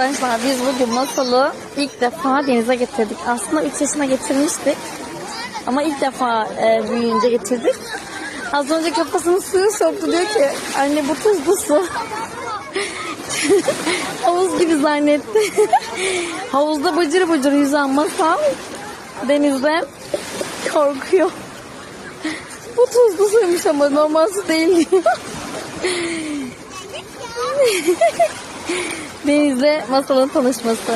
Arkadaşlar biz bugün masalı ilk defa denize getirdik. Aslında 3 yaşına getirmiştik. Ama ilk defa e, büyüyünce getirdik. Az önce kafasını suya soktu diyor ki anne bu tuzlu su. Havuz gibi zannetti. Havuzda bıcır bıcır yüzen masal denizde korkuyor. Bu tuzlu suymuş ama normal su değil diyor. Denizle masalın tanışması.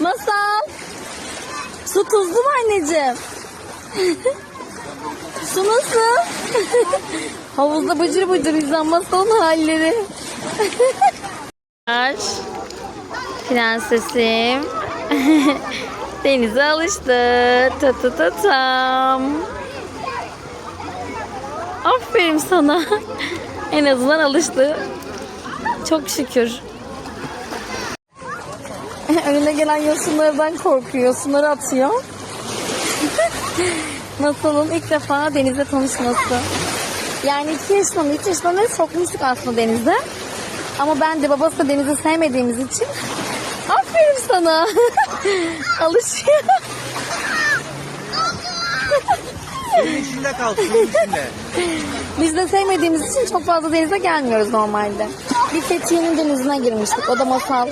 Masal. Su tuzlu mu anneciğim? Su nasıl? Havuzda bıcır bıcır yüzen masalın halleri. Prensesim. Denize alıştı. Ta ta ta tam. Aferin sana. En azından alıştı. Çok şükür. Önüne gelen yosunlardan korkuyor. Yosunları atıyor. Masalın ilk defa denize tanışması. Yani iki yaşından, üç yaşından beri sokmuştuk aslında denize. Ama ben de babası da denizi sevmediğimiz için aferin sana. Alışıyor. Suyun içinde kal, suyun içinde. Biz de sevmediğimiz için çok fazla denize gelmiyoruz normalde. Bir Fethiye'nin denizine girmiştik. O da masal.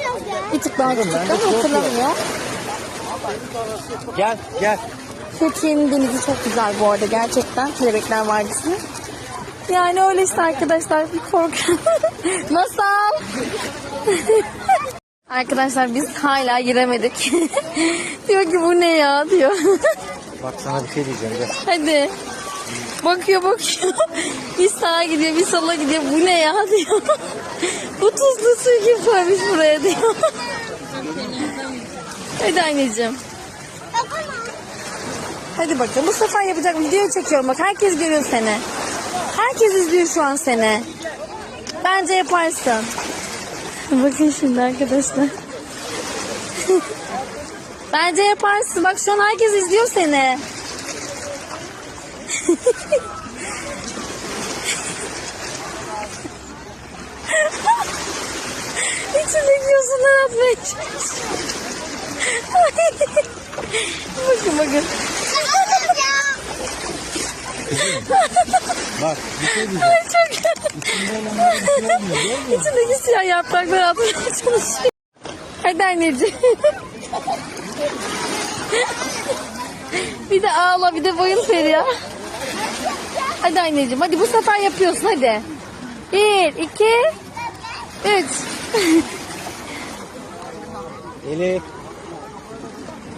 Bir tık daha küçüktü ama hatırlamıyor. Gel, gel. Fethiye'nin denizi çok güzel bu arada gerçekten. Kelebekler Vadisi. Yani öyle işte arkadaşlar bir korku. Masal. arkadaşlar biz hala giremedik. diyor ki bu ne ya diyor. Bak sana bir şey diyeceğim. Gel. Hadi. Bakıyor bakıyor. Bir sağa gidiyor bir sola gidiyor. Bu ne ya diyor. Bu tuzlu suyu kim koymuş buraya diyor. Hadi anneciğim. Hadi bakalım bu sefer yapacak video çekiyorum bak herkes görüyor seni. Herkes izliyor şu an seni. Bence yaparsın. Bakın şimdi arkadaşlar. Bence yaparsın. Bak şu an herkes izliyor seni. İçindeki yosunları atmaya bakın bakın. Bak bir şey diyeceğim. Ay çok şey? İçindeki siyah yaprakları atmaya çalışıyor. Hadi anneciğim. bir de ağla bir de bayıl Feriha. Hadi anneciğim hadi bu sefer yapıyorsun hadi. Bir, iki, üç. Elif.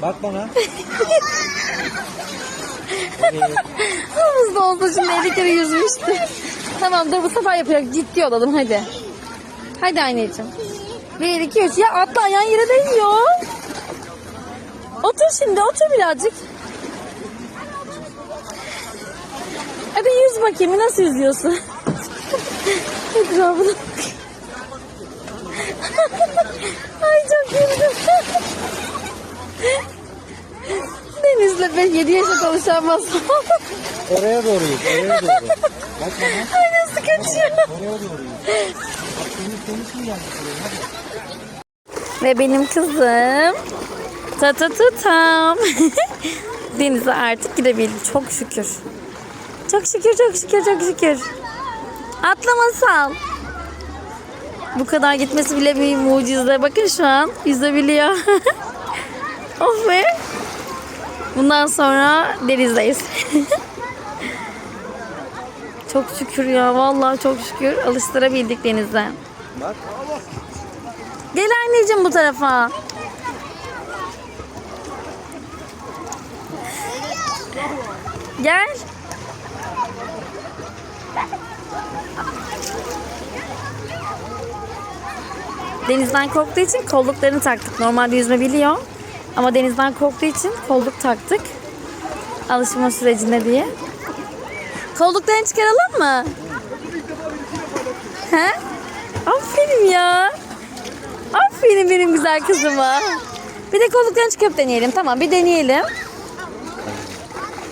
Bak bana. Havuzda olsa şimdi 50 kere yüzmüştü. Tamam dur bu sefer yapacak. Ciddi olalım hadi. Hadi anneciğim. Bir, iki, üç. Ya atla ayağın yere değiyor. Otur şimdi otur birazcık. Hadi yüz bakayım nasıl yüzüyorsun? Etrafına. Ay çok güldüm. Deniz'le ben 7 yaşında tanışan masal. Oraya doğru yut, oraya doğru. Bak bana. Ay nasıl kaçıyor. Oraya doğru yut. Bak senin konuşmayacağım. Ve benim kızım ta ta ta tam denize artık girebildi çok şükür. Çok şükür çok şükür çok şükür. Atla masal. Bu kadar gitmesi bile bir mucize. Bakın şu an yüzebiliyor. of be. Bundan sonra denizdeyiz. çok şükür ya. Vallahi çok şükür alıştırabildik denize. Gel anneciğim bu tarafa. Gel. Denizden korktuğu için kolluklarını taktık. Normalde yüzme biliyor. Ama denizden korktuğu için kolluk taktık. Alışma sürecinde diye. Kolluklarını çıkaralım mı? He? Aferin ya. Aferin benim güzel kızıma. Bir de kolluklarını çıkıp deneyelim. Tamam bir deneyelim.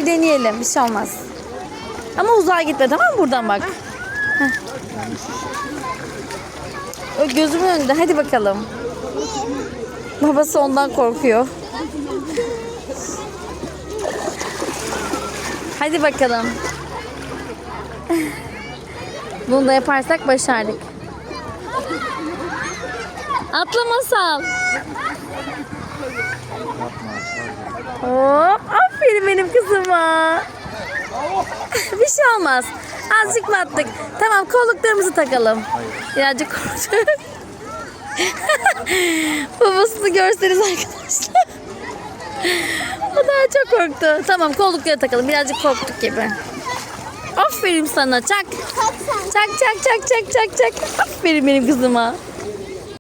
Deneyelim. Bir şey olmaz. Ama uzağa gitme tamam mı? Buradan bak. Heh. Gözümün önünde. Hadi bakalım. Babası ondan korkuyor. Hadi bakalım. Bunu da yaparsak başardık. Atla masal. Hop, aferin benim kızıma. Bir şey olmaz. Azıcık battık. Tamam kolluklarımızı takalım. Birazcık korktuk. Babasını görseniz arkadaşlar. o daha çok korktu. Tamam kollukları takalım. Birazcık korktuk gibi. Aferin sana çak. Çak çak çak çak çak çak. Aferin benim kızıma.